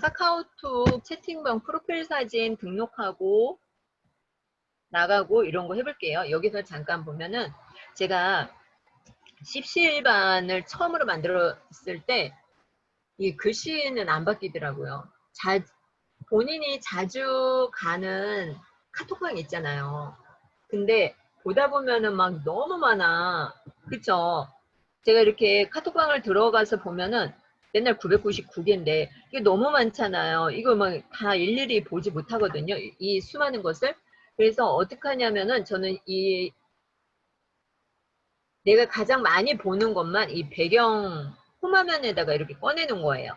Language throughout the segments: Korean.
카카오톡 채팅방 프로필 사진 등록하고 나가고 이런 거 해볼게요. 여기서 잠깐 보면은 제가 십시일반을 처음으로 만들었을 때 이 글씨는 안 바뀌더라고요. 자, 본인이 자주 가는 카톡방 있잖아요. 근데 보다 보면은 막 너무 많아. 그쵸? 제가 이렇게 카톡방을 들어가서 보면은 맨날 999개인데 이게 너무 많잖아요. 이거 막 다 일일이 보지 못하거든요. 이, 이 수많은 것을. 그래서 어떻게 하냐면은 저는 이 내가 가장 많이 보는 것만 이 배경 홈화면에다가 이렇게 꺼내는 거예요.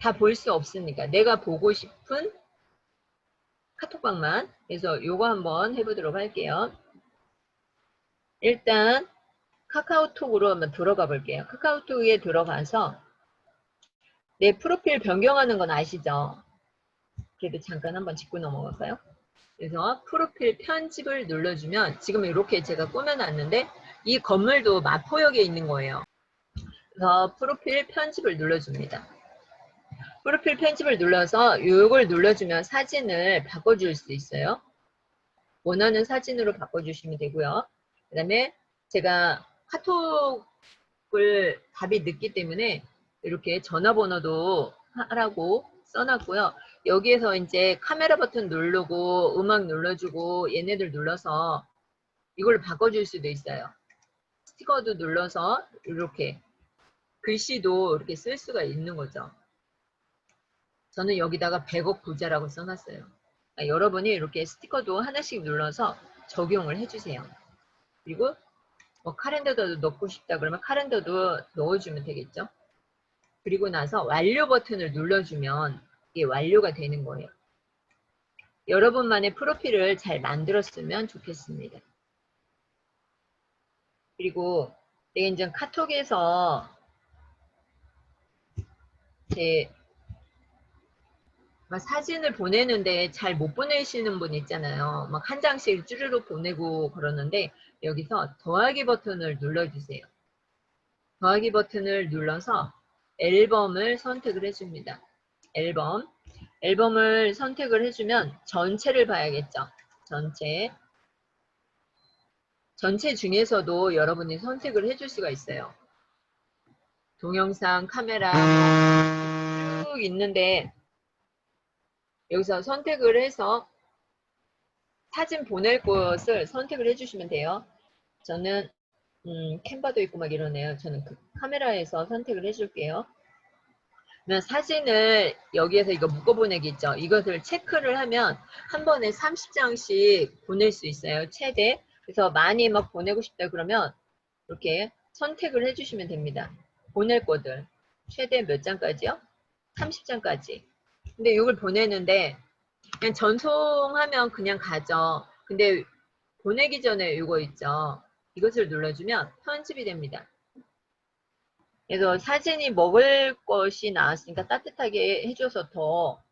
다 볼 수 없으니까 내가 보고 싶은 카톡방만 그래서 요거 한번 해보도록 할게요. 일단 카카오톡으로 한번 들어가 볼게요. 카카오톡에 들어가서 내 프로필 변경하는 건 아시죠? 그래도 잠깐 한번 짚고 넘어갈까요? 그래서 프로필 편집을 눌러주면 지금 이렇게 제가 꾸며놨는데 이 건물도 마포역에 있는 거예요. 그래서 프로필 편집을 눌러줍니다. 프로필 편집을 눌러서 이걸 눌러주면 사진을 바꿔줄 수 있어요. 원하는 사진으로 바꿔주시면 되고요. 그 다음에 제가 카톡을 답이 늦기 때문에 이렇게 전화번호도 하라고 써놨고요. 여기에서 이제 카메라 버튼 누르고 음악 눌러주고 얘네들 눌러서 이걸 바꿔줄 수도 있어요. 스티커도 눌러서 이렇게 글씨도 이렇게 쓸 수가 있는 거죠. 저는 여기다가 100억 부자라고 써놨어요. 그러니까 여러분이 이렇게 스티커도 하나씩 눌러서 적용을 해주세요. 그리고 뭐 카렌더도 넣고 싶다 그러면 카렌더도 넣어주면 되겠죠. 그리고 나서 완료 버튼을 눌러주면 이게 완료가 되는 거예요. 여러분만의 프로필을 잘 만들었으면 좋겠습니다. 그리고 내가 이제 카톡에서 제막 사진을 보내는데 잘 못 보내시는 분 있잖아요. 막 한 장씩 쭈르륵 보내고 그러는데 여기서 더하기 버튼을 눌러주세요. 더하기 버튼을 눌러서 앨범을 선택을 해줍니다. 앨범. 앨범을 선택을 해주면 전체를 봐야겠죠. 전체. 전체 중에서도 여러분이 선택을 해줄 수가 있어요. 동영상, 카메라 쭉 있는데 여기서 선택을 해서 사진 보낼 곳을 선택을 해주시면 돼요. 저는 음, 캔버도 있고 막 이러네요. 저는 그 카메라에서 선택을 해줄게요. 그러면 사진을 여기에서 이거 묶어보내기 있죠. 이것을 체크를 하면 한 번에 30장씩 보낼 수 있어요. 최대. 그래서 많이 막 보내고 싶다 그러면 이렇게 선택을 해주시면 됩니다. 보낼 거들. 최대 몇 장까지요? 30장까지. 근데 이걸 보내는데 그냥 전송하면 그냥 가죠. 근데 보내기 전에 이거 있죠. 이것을 눌러주면 편집이 됩니다. 그래서 사진이 먹을 것이 나왔으니까 따뜻하게 해줘서 더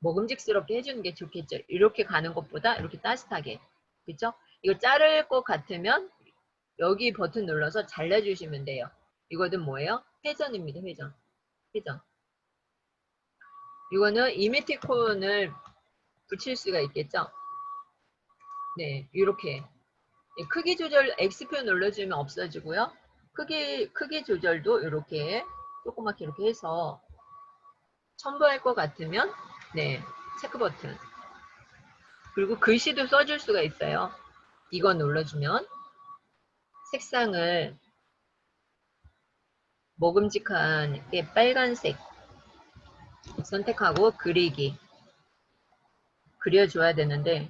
먹음직스럽게 해주는 게 좋겠죠. 이렇게 가는 것보다 이렇게 따뜻하게. 그죠? 이거 자를 것 같으면 여기 버튼 눌러서 잘라주시면 돼요. 이거는 뭐예요? 회전입니다. 회전. 회전. 이거는 이미티콘을 붙일 수가 있겠죠? 네, 이렇게. 크기 조절 X표 눌러주면 없어지고요. 크기, 크기 조절도 이렇게 조그맣게 이렇게 해서 첨부할 것 같으면 네, 체크 버튼. 그리고 글씨도 써줄 수가 있어요. 이거 눌러주면 색상을 먹음직한 게 빨간색 선택하고 그리기. 그려줘야 되는데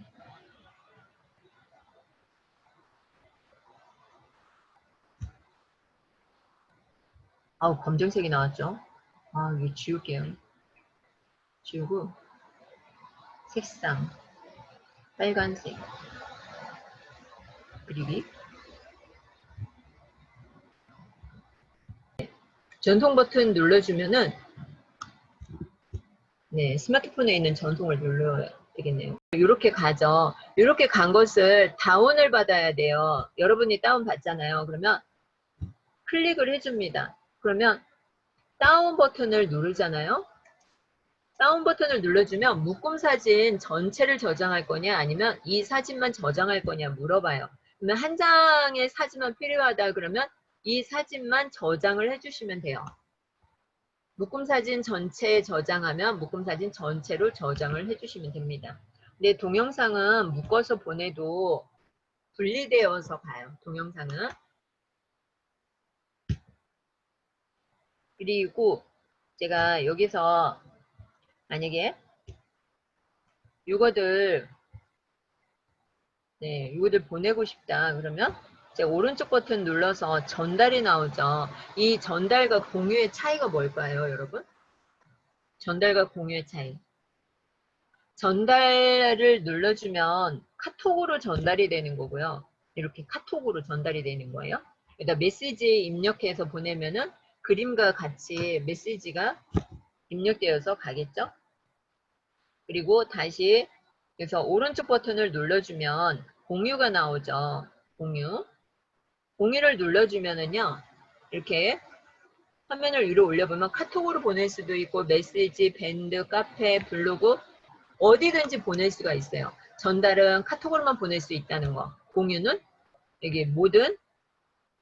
아우 검정색이 나왔죠? 아 이거 지울게요. 지우고 색상. 빨간색. 그리기. 전송 버튼 눌러주면은 네, 스마트폰에 있는 전송을 눌러야 되겠네요. 이렇게 가죠. 이렇게 간 것을 다운을 받아야 돼요. 여러분이 다운 받잖아요. 그러면 클릭을 해줍니다. 그러면 다운 버튼을 누르잖아요. 다운 버튼을 눌러주면 묶음 사진 전체를 저장할 거냐 아니면 이 사진만 저장할 거냐 물어봐요. 그러면 한 장의 사진만 필요하다 그러면 이 사진만 저장을 해주시면 돼요. 묶음 사진 전체 저장하면 묶음 사진 전체로 저장을 해주시면 됩니다. 근데 동영상은 묶어서 보내도 분리되어서 가요. 동영상은. 그리고 제가 여기서 만약에 이거들 네, 이거들 보내고 싶다 그러면 제가 오른쪽 버튼 눌러서 전달이 나오죠. 이 전달과 공유의 차이가 뭘까요, 여러분? 전달과 공유의 차이. 전달을 눌러주면 카톡으로 전달이 되는 거고요. 이렇게 카톡으로 전달이 되는 거예요. 여기다 메시지 입력해서 보내면은 그림과 같이 메시지가 입력되어서 가겠죠. 그리고 다시 그래서 오른쪽 버튼을 눌러주면 공유가 나오죠. 공유. 공유를 눌러주면은요. 이렇게 화면을 위로 올려보면 카톡으로 보낼 수도 있고 메시지, 밴드, 카페, 블로그 어디든지 보낼 수가 있어요. 전달은 카톡으로만 보낼 수 있다는 거. 공유는 여기 모든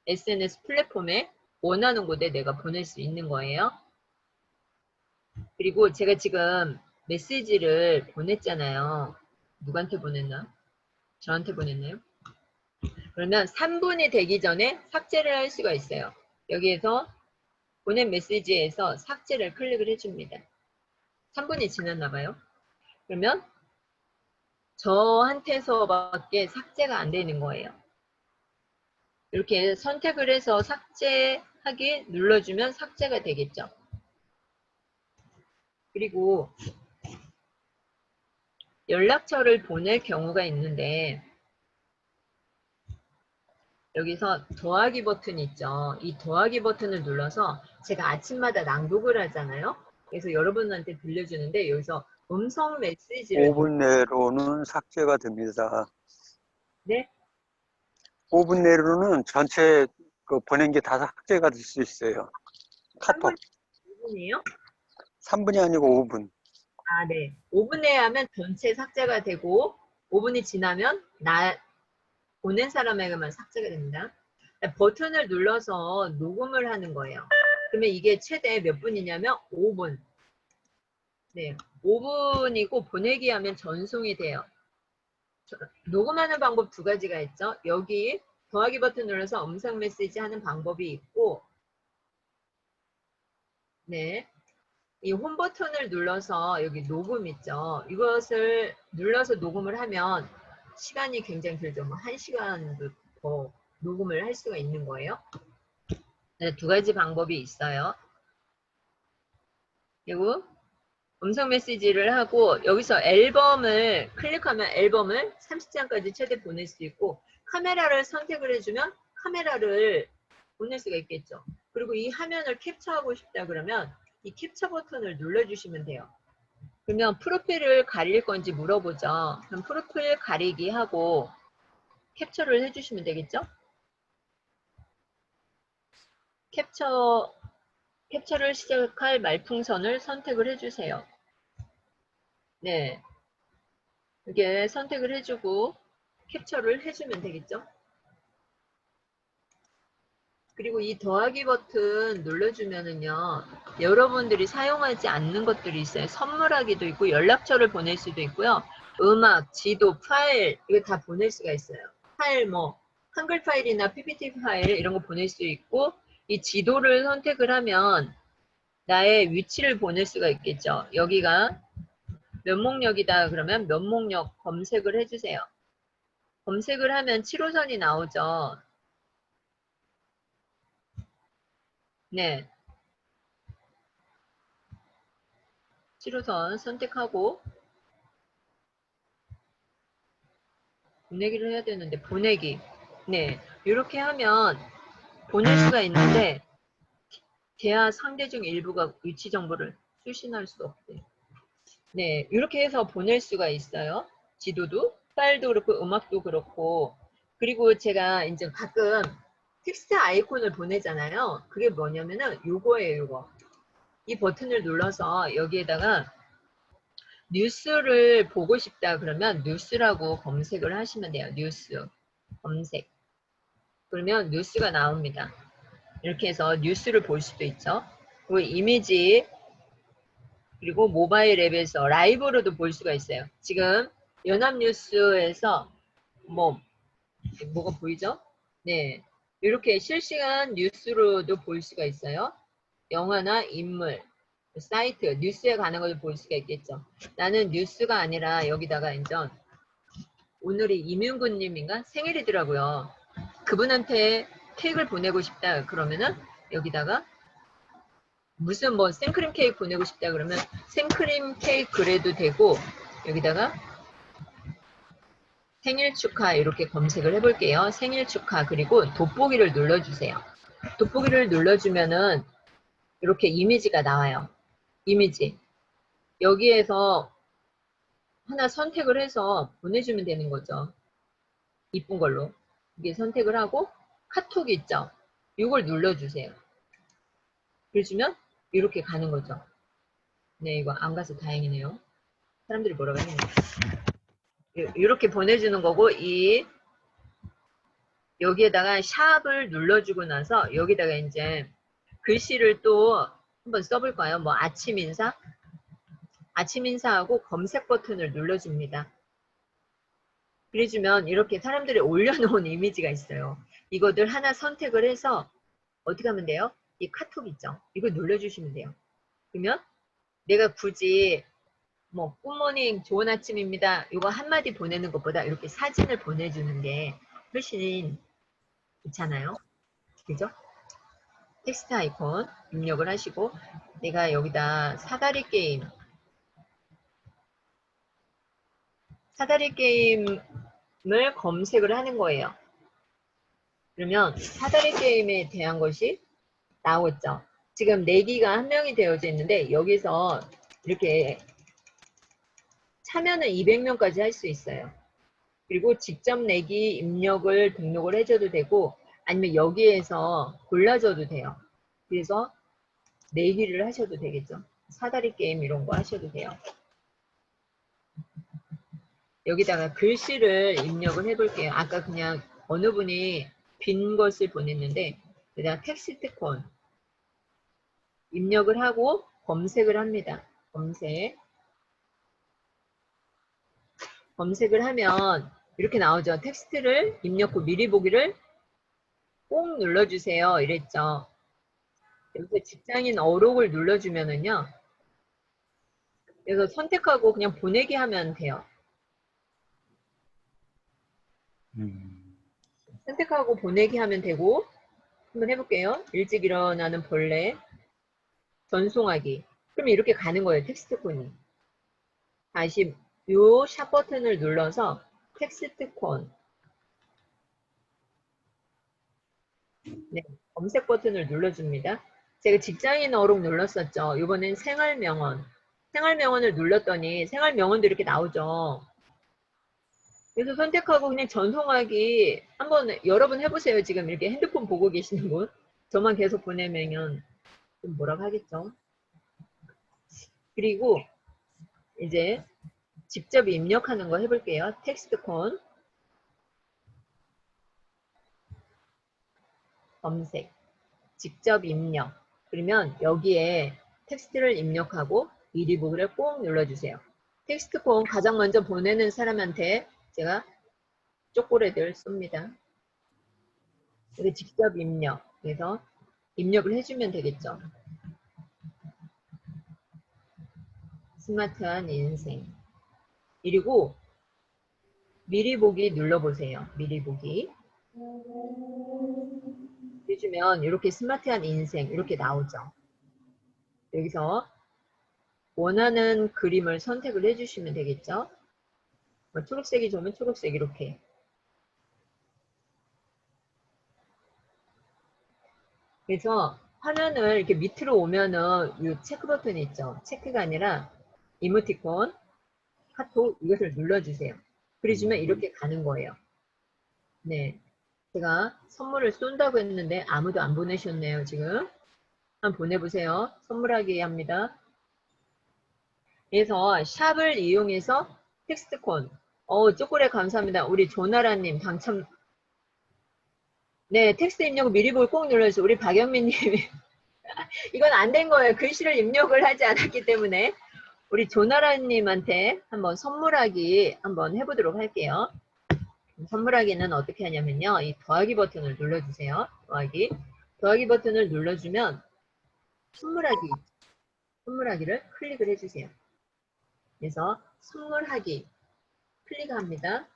SNS 플랫폼에 원하는 곳에 내가 보낼 수 있는 거예요. 그리고 제가 지금 메시지를 보냈잖아요. 누구한테 보냈나? 저한테 보냈나요? 그러면 3분이 되기 전에 삭제를 할 수가 있어요. 여기에서 보낸 메시지에서 삭제를 클릭을 해줍니다. 3분이 지났나 봐요. 그러면 저한테서밖에 삭제가 안 되는 거예요. 이렇게 선택을 해서 삭제하기 눌러주면 삭제가 되겠죠. 그리고 연락처를 보낼 경우가 있는데 여기서 더하기 버튼 있죠. 이 더하기 버튼을 눌러서 제가 아침마다 낭독을 하잖아요. 그래서 여러분한테 들려주는데 여기서 음성 메시지를 5분 내로는 삭제가 됩니다. 네? 5분 내로는 전체 그 보낸 게 다 삭제가 될 수 있어요. 카톡. 5분이에요? 3분이 아니고 5분. 아, 네. 5분에 하면 전체 삭제가 되고 5분이 지나면 나 보낸 사람에게만 삭제가 됩니다. 버튼을 눌러서 녹음을 하는 거예요. 그러면 이게 최대 몇 분이냐면 5분. 네, 5분이고 보내기 하면 전송이 돼요. 저- 녹음하는 방법 두 가지가 있죠. 여기 더하기 버튼 눌러서 음성 메시지 하는 방법이 있고 네, 이홈 버튼을 눌러서 여기 녹음 있죠. 이것을 눌러서 녹음을 하면 시간이 굉장히 길죠. 뭐 1시간도 더 녹음을 할 수가 있는 거예요. 네, 두 가지 방법이 있어요. 그리고 음성 메시지를 하고 여기서 앨범을 클릭하면 앨범을 30장까지 최대 보낼 수 있고 카메라를 선택을 해주면 카메라를 보낼 수가 있겠죠. 그리고 이 화면을 캡처하고 싶다 그러면 이 캡처 버튼을 눌러주시면 돼요. 그러면 프로필을 가릴 건지 물어보죠. 그럼 프로필 가리기 하고 캡처를 해주시면 되겠죠? 캡처, 캡처를 시작할 말풍선을 선택을 해주세요. 네. 이게 선택을 해주고 캡처를 해주면 되겠죠? 그리고 이 더하기 버튼 눌러주면은요, 여러분들이 사용하지 않는 것들이 있어요. 선물하기도 있고, 연락처를 보낼 수도 있고요. 음악, 지도, 파일, 이거 다 보낼 수가 있어요. 파일 뭐, 한글 파일이나 PPT 파일 이런 거 보낼 수 있고, 이 지도를 선택을 하면 나의 위치를 보낼 수가 있겠죠. 여기가 면목역이다 그러면 면목역 검색을 해주세요. 검색을 하면 7호선이 나오죠. 네. 7호선 선택하고 보내기를 해야 되는데 보내기 네 이렇게 하면 보낼 수가 있는데 대화 상대 중 일부가 위치 정보를 수신할 수 없대요. 네 이렇게 해서 보낼 수가 있어요. 지도도 파일도 그렇고 음악도 그렇고 그리고 제가 이제 가끔 텍스트 아이콘을 보내잖아요. 그게 뭐냐면은 요거예요, 요거. 이 버튼을 눌러서 여기에다가 뉴스를 보고 싶다 그러면 뉴스라고 검색을 하시면 돼요. 뉴스 검색. 그러면 뉴스가 나옵니다. 이렇게 해서 뉴스를 볼 수도 있죠. 그리고 이미지 그리고 모바일 앱에서 라이브로도 볼 수가 있어요. 지금 연합뉴스에서 뭐 뭐가 보이죠? 네, 이렇게 실시간 뉴스로도 볼 수가 있어요. 영화나 인물, 사이트, 뉴스에 관한 것을 볼 수가 있겠죠. 나는 뉴스가 아니라 여기다가 이제 오늘이 이민구님인가 생일이더라고요. 그분한테 케이크를 보내고 싶다 그러면은 여기다가 무슨 뭐 생크림 케이크 보내고 싶다 그러면 생크림 케이크 그래도 되고 여기다가 생일 축하 이렇게 검색을 해볼게요. 생일 축하 그리고 돋보기를 눌러주세요. 돋보기를 눌러주면은 이렇게 이미지가 나와요. 이미지. 여기에서 하나 선택을 해서 보내주면 되는 거죠. 이쁜 걸로. 이게 선택을 하고 카톡 있죠. 이걸 눌러주세요. 그래주면 이렇게 가는 거죠. 네, 이거 안 가서 다행이네요. 사람들이 뭐라고 했네. 이렇게 보내주는 거고 이 여기에다가 샵을 눌러주고 나서 여기다가 이제 글씨를 또 한번 써볼까요? 뭐 아침 인사? 아침 인사하고 검색 버튼을 눌러줍니다. 그래주면 이렇게 사람들이 올려놓은 이미지가 있어요. 이거들 하나 선택을 해서 어떻게 하면 돼요? 이 카톡 있죠? 이거 눌러주시면 돼요. 그러면 내가 굳이 뭐 굿모닝 좋은 아침입니다. 이거 한마디 보내는 것보다 이렇게 사진을 보내주는 게 훨씬 좋잖아요. 그죠? 텍스트 아이콘 입력을 하시고 내가 여기다 사다리 게임 사다리 게임을 검색을 하는 거예요. 그러면 사다리 게임에 대한 것이 나오죠. 지금 내기가 한 명이 되어져 있는데 여기서 이렇게 참여는 200명까지 할 수 있어요. 그리고 직접 내기 입력을 등록을 해줘도 되고 아니면 여기에서 골라줘도 돼요. 그래서 내기를 하셔도 되겠죠. 사다리 게임 이런 거 하셔도 돼요. 여기다가 글씨를 입력을 해볼게요. 아까 그냥 어느 분이 빈 것을 보냈는데 여기다 텍스트 콘 입력을 하고 검색을 합니다. 검색 검색을 하면 이렇게 나오죠. 텍스트를 입력 후 미리 보기를 꼭 눌러주세요. 이랬죠. 여기서 직장인 어록을 눌러주면은요. 그래서 선택하고 그냥 보내기 하면 돼요. 음, 선택하고 보내기 하면 되고 한번 해볼게요. 일찍 일어나는 벌레 전송하기. 그럼 이렇게 가는 거예요. 텍스트 콘이. 다시 요 샵 버튼을 눌러서 텍스트 콘 네, 검색 버튼을 눌러줍니다. 제가 직장인 어록 눌렀었죠. 이번엔 생활명언. 생활명언을 눌렀더니 생활명언도 이렇게 나오죠. 그래서 선택하고 그냥 전송하기 한번 여러 번 해보세요. 지금 이렇게 핸드폰 보고 계시는 분. 저만 계속 보내면 좀 뭐라고 하겠죠. 그리고 이제 직접 입력하는 거 해볼게요. 텍스트 콘 검색 직접 입력 그러면 여기에 텍스트를 입력하고 미리 보기를 꼭 눌러주세요. 텍스트 콘 가장 먼저 보내는 사람한테 제가 초콜릿을 쏩니다. 여기 직접 입력 그래서 입력을 해주면 되겠죠. 스마트한 인생 그리고 미리 보기 눌러보세요. 미리 보기 해주면 이렇게 스마트한 인생 이렇게 나오죠. 여기서 원하는 그림을 선택을 해주시면 되겠죠. 뭐 초록색이 좋으면 초록색 이렇게 그래서 화면을 이렇게 밑으로 오면은 이 체크 버튼이 있죠. 체크가 아니라 이모티콘, 카톡 이것을 눌러주세요. 그래주면 이렇게 가는 거예요. 네. 제가 선물을 쏜다고 했는데 아무도 안 보내셨네요, 지금. 한번 보내보세요. 선물하기 합니다. 그래서 샵을 이용해서 텍스트콘. 어, 초콜릿 감사합니다. 우리 조나라님 당첨. 네, 텍스트 입력 미리 보기 꼭 눌러주세요. 우리 박영민님이. 이건 안 된 거예요. 글씨를 입력을 하지 않았기 때문에. 우리 조나라님한테 한번 선물하기 한번 해보도록 할게요. 선물하기는 어떻게 하냐면요. 이 더하기 버튼을 눌러주세요. 더하기. 더하기 버튼을 눌러주면 선물하기. 선물하기를 클릭을 해주세요. 그래서 선물하기 클릭합니다.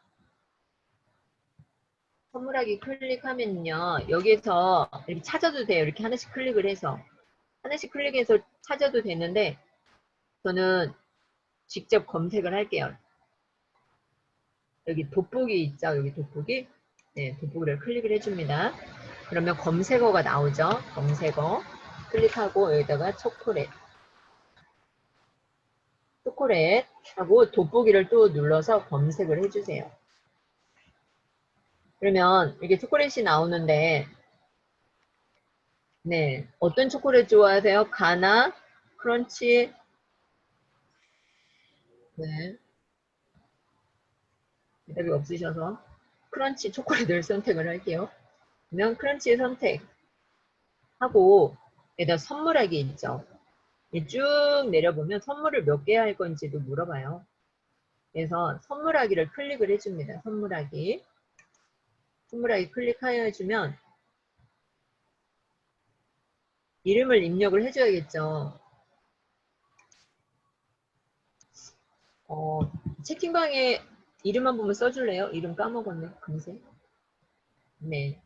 선물하기 클릭하면요. 여기에서 이렇게 찾아도 돼요. 이렇게 하나씩 클릭을 해서. 하나씩 클릭해서 찾아도 되는데 저는 직접 검색을 할게요. 여기 돋보기 있죠? 여기 돋보기. 네, 돋보기를 클릭을 해줍니다. 그러면 검색어가 나오죠? 검색어. 클릭하고 여기다가 초콜릿. 초콜릿 하고 돋보기를 또 눌러서 검색을 해주세요. 그러면 이게 초콜릿이 나오는데 네 어떤 초콜릿 좋아하세요? 가나, 크런치 네 대답이 없으셔서 크런치 초콜릿을 선택을 할게요. 그러면 크런치 선택하고 여기다 선물하기 있죠. 이쭉 내려보면 선물을 몇 개 할 건지도 물어봐요. 그래서 선물하기를 클릭을 해줍니다. 선물하기. 선물하기 클릭하여 해주면 이름을 입력을 해줘야겠죠. 어, 채팅방에 이름 한 번만 써줄래요? 이름 까먹었네. 금세. 네.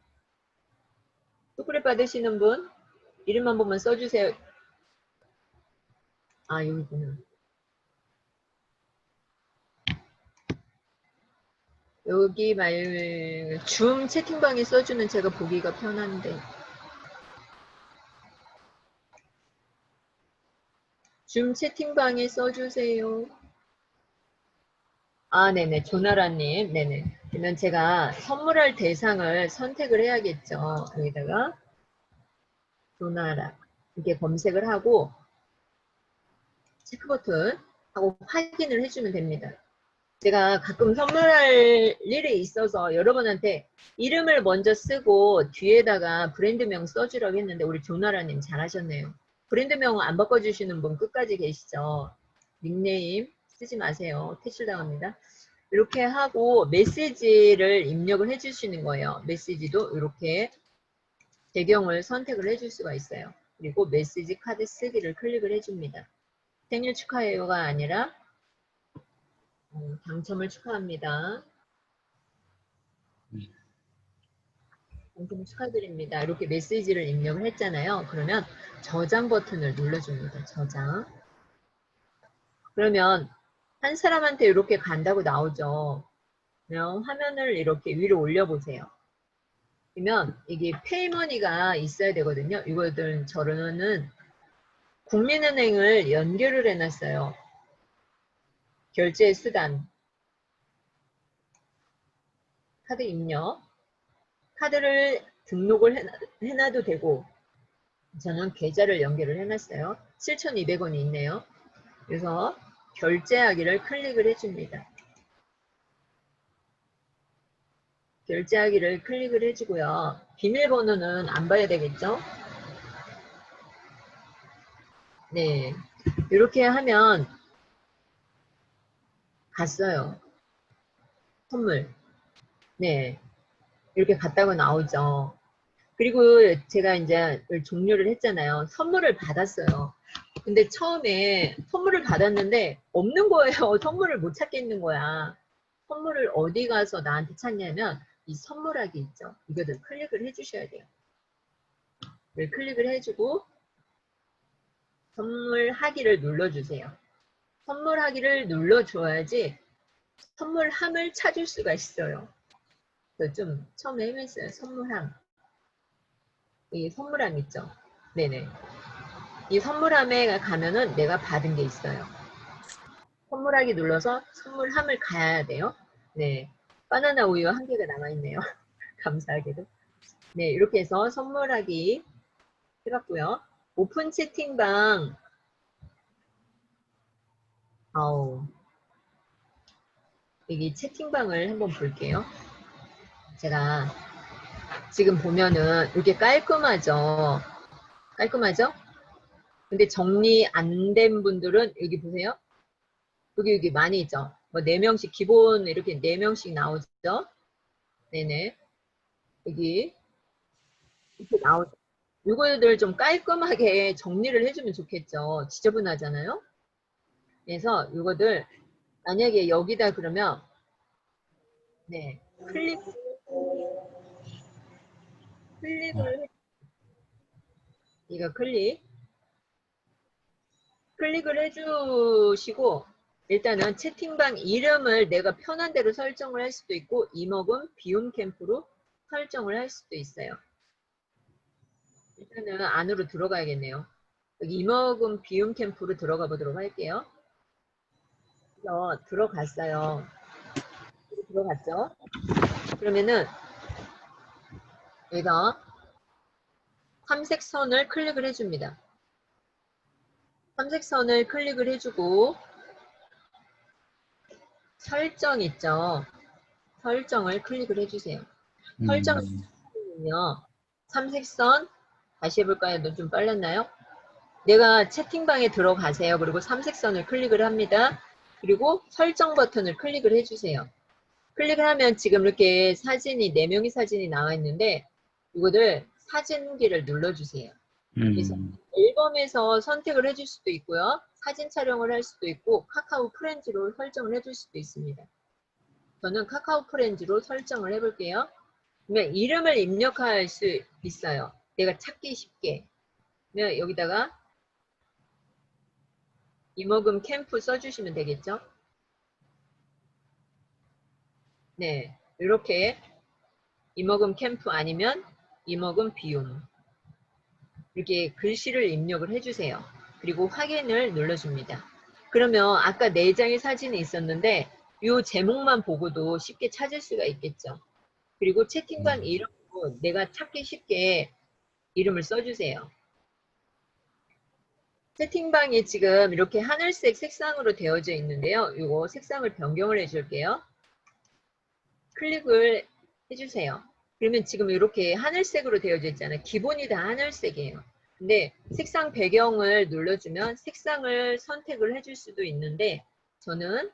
초콜릿 받으시는 분 이름 한 번만 써주세요. 아, 여기구나. 여기 말, 줌 채팅방에 써주는 제가 보기가 편한데. 줌 채팅방에 써주세요. 아, 네네. 조나라님. 네네. 그러면 제가 선물할 대상을 선택을 해야겠죠. 여기다가. 조나라. 이렇게 검색을 하고, 체크 버튼 하고 확인을 해주면 됩니다. 제가 가끔 선물할 일이 있어서 여러분한테 이름을 먼저 쓰고 뒤에다가 브랜드명 써주라고 했는데 우리 조나라님 잘하셨네요. 브랜드명 안 바꿔주시는 분 끝까지 계시죠? 닉네임 쓰지 마세요. 퇴출당합니다. 이렇게 하고 메시지를 입력을 해주시는 거예요. 메시지도 이렇게 배경을 선택을 해줄 수가 있어요. 그리고 메시지 카드 쓰기를 클릭을 해줍니다. 생일 축하해요가 아니라 어, 당첨을 축하합니다. 당첨을 축하드립니다. 이렇게 메시지를 입력을 했잖아요. 그러면 저장 버튼을 눌러줍니다. 저장. 그러면 한 사람한테 이렇게 간다고 나오죠. 그러면 화면을 이렇게 위로 올려보세요. 그러면 이게 페이머니가 있어야 되거든요. 이거들 저는 국민은행을 연결을 해놨어요. 결제 수단. 카드 입력. 카드를 등록을 해놔, 해놔도 되고, 저는 계좌를 연결을 해놨어요. 7,200원이 있네요. 그래서 결제하기를 클릭을 해줍니다. 결제하기를 클릭을 해주고요. 비밀번호는 안 봐야 되겠죠? 네. 이렇게 하면 갔어요. 선물. 네. 이렇게 갔다고 나오죠. 그리고 제가 이제 종료를 했잖아요. 선물을 받았어요. 근데 처음에 선물을 받았는데 없는 거예요. 선물을 못 찾겠는 거야. 선물을 어디 가서 나한테 찾냐면 이 선물하기 있죠. 이거를 클릭을 해주셔야 돼요. 네, 클릭을 해주고 선물하기를 눌러주세요. 선물하기를 눌러줘야지 선물함을 찾을 수가 있어요. 좀 처음에 헤맸어요. 선물함. 이 선물함 있죠? 네네. 이 선물함에 가면은 내가 받은 게 있어요. 선물하기 눌러서 선물함을 가야 돼요. 네. 바나나 우유 한 개가 남아있네요. 감사하게도. 네, 이렇게 해서 선물하기 해봤고요. 오픈 채팅방. 아우. 여기 채팅방을 한번 볼게요. 제가 지금 보면은 이렇게 깔끔하죠? 깔끔하죠? 근데 정리 안 된 분들은 여기 보세요. 여기 여기 많이 있죠? 뭐 4명씩 기본 이렇게 4명씩 나오죠? 네네. 여기 이렇게 나오죠. 이거들 좀 깔끔하게 정리를 해주면 좋겠죠. 지저분하잖아요. 그래서 이거들 만약에 여기다 그러면 네 클릭 클릭을 해- 이거 클릭 클릭을 해주시고 일단은 채팅방 이름을 내가 편한 대로 설정을 할 수도 있고 이목은 비움 캠프로 설정을 할 수도 있어요. 일단은 안으로 들어가야겠네요. 여기 이목은 비움 캠프로 들어가 보도록 할게요. 그래서 들어갔어요. 들어갔죠? 그러면은 여기다 삼색 선을 클릭을 해줍니다. 삼색 선을 클릭을 해주고 설정 있죠? 설정을 클릭을 해주세요. 설정 음, 요 삼색선 다시 해볼까요? 너좀 빨랐나요? 내가 채팅방에 들어가세요. 그리고 삼색선을 클릭을 합니다. 그리고 설정 버튼을 클릭을 해주세요. 클릭을 하면 지금 이렇게 사진이 네 명의 사진이 나와 있는데 이거를 사진기를 눌러주세요. 그래서 음, 앨범에서 선택을 해줄 수도 있고요. 사진 촬영을 할 수도 있고 카카오 프렌즈로 설정을 해줄 수도 있습니다. 저는 카카오 프렌즈로 설정을 해볼게요. 그러면 이름을 입력할 수 있어요. 내가 찾기 쉽게. 그러면 여기다가 이모금 캠프 써주시면 되겠죠? 네, 이렇게 이모금 캠프 아니면 이모금 비움 이렇게 글씨를 입력을 해주세요. 그리고 확인을 눌러줍니다. 그러면 아까 네 장의 사진이 있었는데 이 제목만 보고도 쉽게 찾을 수가 있겠죠. 그리고 채팅방 음. 이름도 내가 찾기 쉽게 이름을 써주세요. 채팅방이 지금 이렇게 하늘색 색상으로 되어져 있는데요. 이거 색상을 변경을 해줄게요. 클릭을 해주세요. 그러면 지금 이렇게 하늘색으로 되어져 있잖아요. 기본이 다 하늘색이에요. 근데 색상 배경을 눌러주면 색상을 선택을 해줄 수도 있는데 저는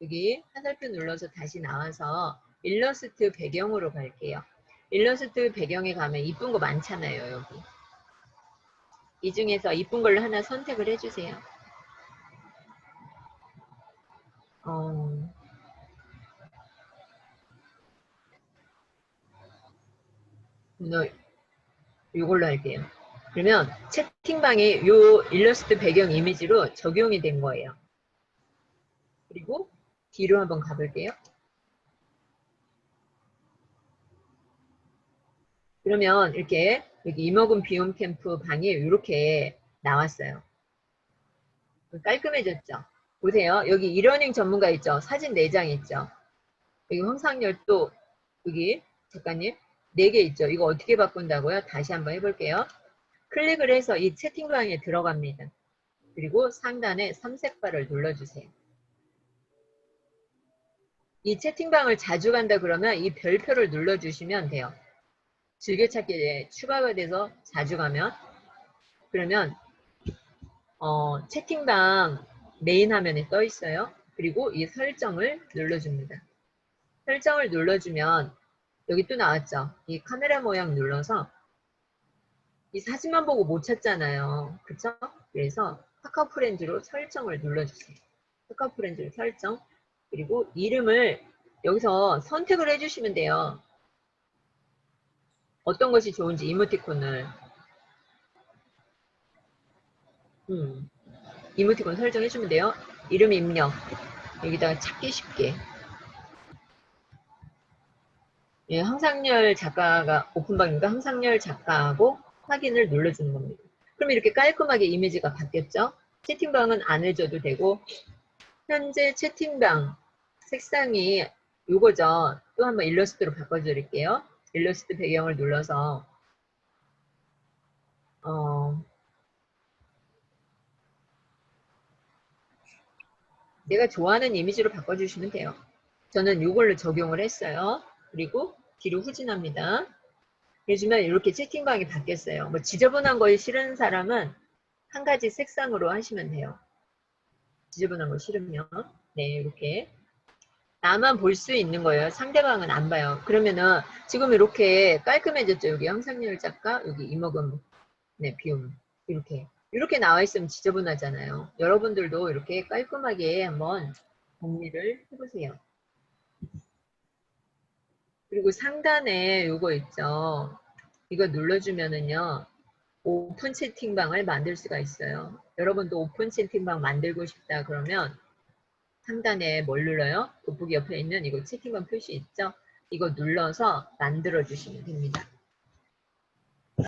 여기 화살표 눌러서 다시 나와서 일러스트 배경으로 갈게요. 일러스트 배경에 가면 이쁜 거 많잖아요, 여기. 이 중에서 이쁜 걸로 하나 선택을 해주세요. 어, 오늘 이걸로 할게요. 그러면 채팅방에 이 일러스트 배경 이미지로 적용이 된 거예요. 그리고 뒤로 한번 가볼게요. 그러면 이렇게 여기 이먹은 비움 캠프 방이 이렇게 나왔어요. 깔끔해졌죠? 보세요. 여기 이러닝 전문가 있죠? 사진 4장 있죠? 여기 황상열 또 여기 작가님 4개 있죠? 이거 어떻게 바꾼다고요? 다시 한번 해볼게요. 클릭을 해서 이 채팅방에 들어갑니다. 그리고 상단에 삼색바를 눌러주세요. 이 채팅방을 자주 간다 그러면 이 별표를 눌러주시면 돼요. 즐겨찾기에 추가가 돼서 자주 가면 그러면 어, 채팅방 메인 화면에 떠 있어요. 그리고 이 설정을 눌러줍니다. 설정을 눌러주면 여기 또 나왔죠. 이 카메라 모양 눌러서 이 사진만 보고 못 찾잖아요. 그쵸? 그래서 카카오 프렌즈로 설정을 눌러주세요. 카카오 프렌즈로 설정 그리고 이름을 여기서 선택을 해주시면 돼요. 어떤 것이 좋은지 이모티콘을 음, 이모티콘 설정해주면 돼요. 이름 입력 여기다가 찾기 쉽게 예, 항상열 작가가 오픈방인가 항상열 작가하고 확인을 눌러주는 겁니다. 그럼 이렇게 깔끔하게 이미지가 바뀌었죠. 채팅방은 안 해줘도 되고 현재 채팅방 색상이 요거죠. 또 한번 일러스트로 바꿔드릴게요. 일러스트 배경을 눌러서 어, 내가 좋아하는 이미지로 바꿔주시면 돼요. 저는 이걸로 적용을 했어요. 그리고 뒤로 후진합니다. 해주면 이렇게 채팅방이 바뀌었어요. 뭐 지저분한 거 싫은 사람은 한 가지 색상으로 하시면 돼요. 지저분한 거 싫으면 네 이렇게 나만 볼 수 있는 거예요. 상대방은 안 봐요. 그러면은 지금 이렇게 깔끔해졌죠. 여기 형상열 작가, 여기 이목음, 네 비움 이렇게 이렇게 나와 있으면 지저분하잖아요. 여러분들도 이렇게 깔끔하게 한번 정리를 해보세요. 그리고 상단에 이거 있죠. 이거 눌러주면은요. 오픈 채팅방을 만들 수가 있어요. 여러분도 오픈 채팅방 만들고 싶다 그러면 상단에 뭘 눌러요? 돋보기 옆에 있는 이거 채팅방 표시 있죠? 이거 눌러서 만들어 주시면 됩니다.